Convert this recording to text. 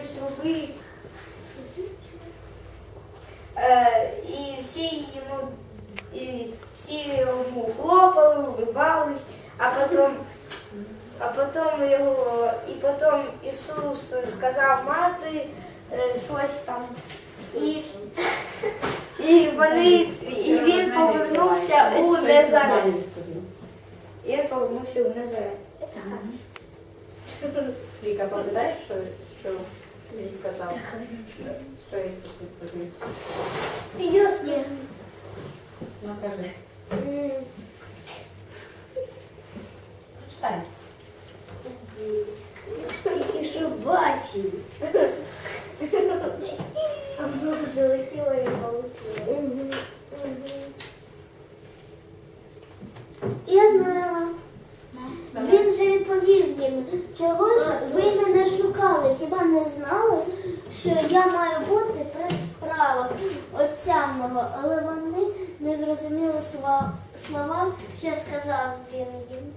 щось робив. Е, і всі йому і всі хлопали, улыбались, а потім, а потім його, і потім Ісус сказав мати е, щось там. І, і вони, і він повернувся у Назарет. Він повернувся у Назарет. Віка, пам'ятаєш, що, що він сказав? Що Ісус відповів? Ну кажи. Читай. І що бачив? А воно залетіло і полетіло. Я знала. Відповів їм, чого ж ви мене шукали? Хіба не знали, що я маю бути при справах отця мого? Але вони не зрозуміли слова, що сказав він їм.